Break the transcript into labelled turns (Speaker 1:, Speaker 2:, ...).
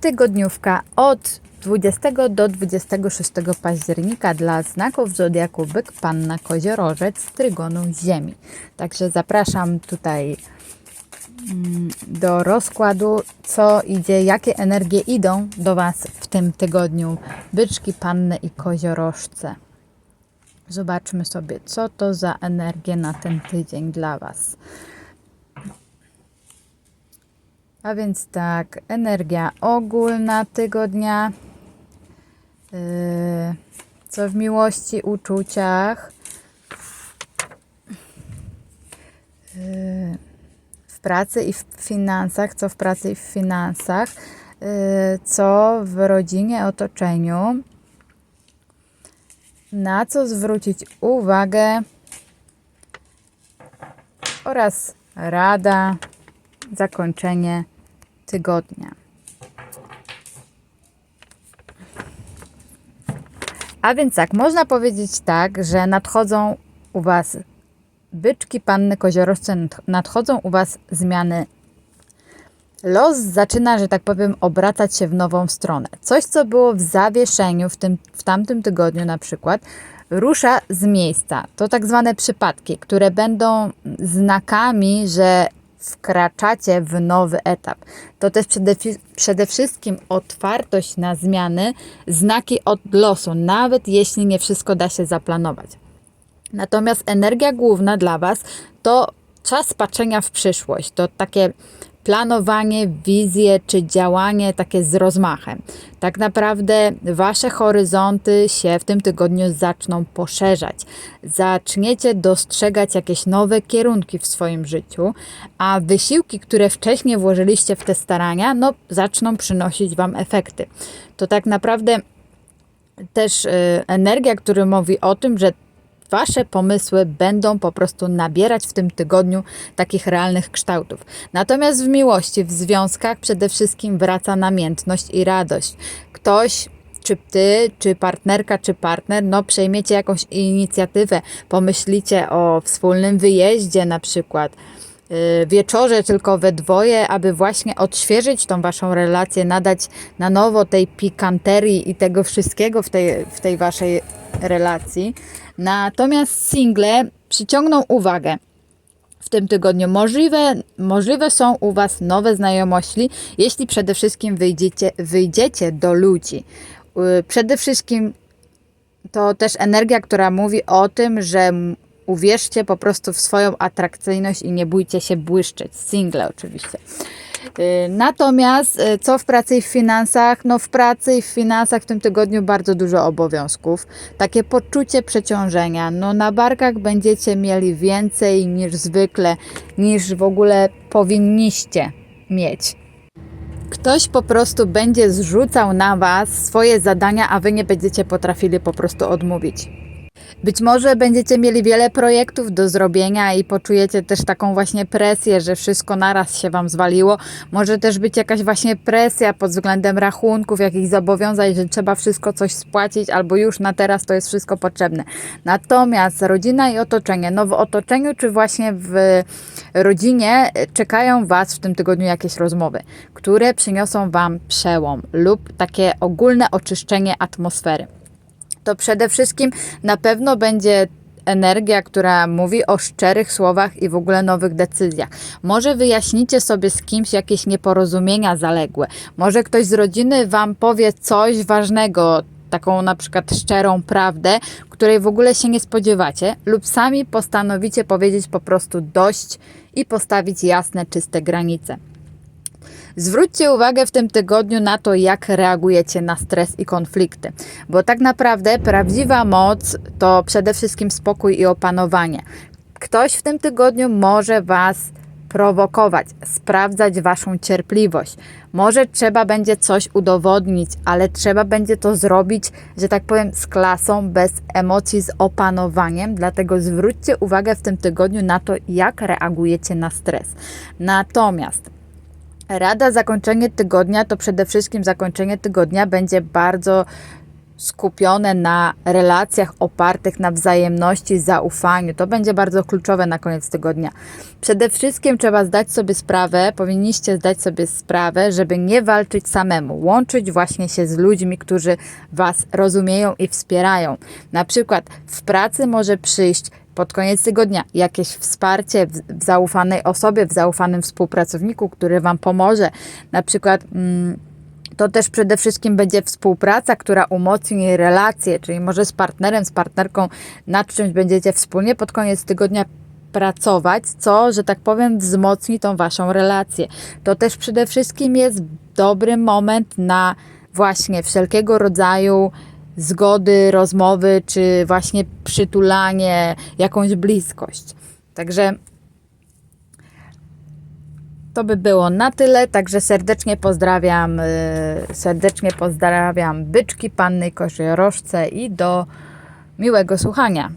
Speaker 1: tygodniówka od 20 do 26 października dla znaków zodiaku Byk, Panna, Koziorożec, Trygonu, Ziemi. Także zapraszam tutaj mm, do rozkładu, co idzie, jakie energie idą do Was w tym tygodniu. Byczki, Panny i Koziorożce. Zobaczmy sobie, co to za energie na ten tydzień dla Was. A więc tak, energia ogólna tygodnia. Yy, co w miłości, uczuciach. Yy, w pracy i w finansach, co w pracy i w finansach, yy, co w rodzinie, otoczeniu. Na co zwrócić uwagę oraz rada, zakończenie tygodnia. A więc tak, można powiedzieć tak, że nadchodzą u Was byczki, panny, koziorożce, nadchodzą u Was zmiany. Los zaczyna, że tak powiem, obracać się w nową stronę. Coś, co było w zawieszeniu w, tym, w tamtym tygodniu na przykład, rusza z miejsca. To tak zwane przypadki, które będą znakami, że wkraczacie w nowy etap. To też przede, przede wszystkim otwartość na zmiany, znaki od losu, nawet jeśli nie wszystko da się zaplanować. Natomiast energia główna dla Was to czas patrzenia w przyszłość, to takie planowanie, wizje czy działanie takie z rozmachem. Tak naprawdę wasze horyzonty się w tym tygodniu zaczną poszerzać. Zaczniecie dostrzegać jakieś nowe kierunki w swoim życiu, a wysiłki, które wcześniej włożyliście w te starania, no zaczną przynosić wam efekty. To tak naprawdę też y, energia, która mówi o tym, że Wasze pomysły będą po prostu nabierać w tym tygodniu takich realnych kształtów. Natomiast w miłości, w związkach przede wszystkim wraca namiętność i radość. Ktoś czy ty, czy partnerka, czy partner, no przejmiecie jakąś inicjatywę, pomyślicie o wspólnym wyjeździe na przykład, y, wieczorze tylko we dwoje, aby właśnie odświeżyć tą waszą relację, nadać na nowo tej pikanterii i tego wszystkiego w tej, w tej waszej relacji. Natomiast single przyciągną uwagę w tym tygodniu. Możliwe, możliwe są u Was nowe znajomości, jeśli przede wszystkim wyjdziecie, wyjdziecie do ludzi. Y, przede wszystkim to też energia, która mówi o tym, że uwierzcie po prostu w swoją atrakcyjność i nie bójcie się błyszczeć. Single oczywiście. Y, natomiast y, co w pracy i w finansach? No w pracy i w finansach w tym tygodniu bardzo dużo obowiązków. Takie poczucie przeciążenia. No na barkach będziecie mieli więcej niż zwykle, niż w ogóle powinniście mieć. Ktoś po prostu będzie zrzucał na Was swoje zadania, a Wy nie będziecie potrafili po prostu odmówić. Być może będziecie mieli wiele projektów do zrobienia i poczujecie też taką właśnie presję, że wszystko naraz się Wam zwaliło. Może też być jakaś właśnie presja pod względem rachunków, jakichś zobowiązań, że trzeba wszystko coś spłacić albo już na teraz to jest wszystko potrzebne. Natomiast rodzina i otoczenie, no w otoczeniu czy właśnie w rodzinie czekają Was w tym tygodniu jakieś rozmowy, które przyniosą Wam przełom lub takie ogólne oczyszczenie atmosfery to przede wszystkim na pewno będzie energia, która mówi o szczerych słowach i w ogóle nowych decyzjach. Może wyjaśnicie sobie z kimś jakieś nieporozumienia zaległe. Może ktoś z rodziny wam powie coś ważnego, taką na przykład szczerą prawdę, której w ogóle się nie spodziewacie, lub sami postanowicie powiedzieć po prostu dość i postawić jasne, czyste granice. Zwróćcie uwagę w tym tygodniu na to, jak reagujecie na stres i konflikty, bo tak naprawdę prawdziwa moc to przede wszystkim spokój i opanowanie. Ktoś w tym tygodniu może Was prowokować, sprawdzać Waszą cierpliwość. Może trzeba będzie coś udowodnić, ale trzeba będzie to zrobić, że tak powiem, z klasą, bez emocji, z opanowaniem. Dlatego zwróćcie uwagę w tym tygodniu na to, jak reagujecie na stres. Natomiast Rada zakończenie tygodnia to przede wszystkim zakończenie tygodnia będzie bardzo skupione na relacjach opartych na wzajemności, zaufaniu. To będzie bardzo kluczowe na koniec tygodnia. Przede wszystkim trzeba zdać sobie sprawę, powinniście zdać sobie sprawę, żeby nie walczyć samemu, łączyć właśnie się z ludźmi, którzy Was rozumieją i wspierają. Na przykład w pracy może przyjść pod koniec tygodnia jakieś wsparcie w, zaufanej osobie, w zaufanym współpracowniku, który Wam pomoże. Na przykład. Mm, to też przede wszystkim będzie współpraca, która umocni relacje, czyli może z partnerem, z partnerką nad czymś będziecie wspólnie pod koniec tygodnia pracować, co, że tak powiem, wzmocni tą waszą relację. To też przede wszystkim jest dobry moment na właśnie wszelkiego rodzaju zgody, rozmowy, czy właśnie przytulanie, jakąś bliskość. Także to by było na tyle, także serdecznie pozdrawiam, y, serdecznie pozdrawiam byczki, panny, koziorożce i do miłego słuchania.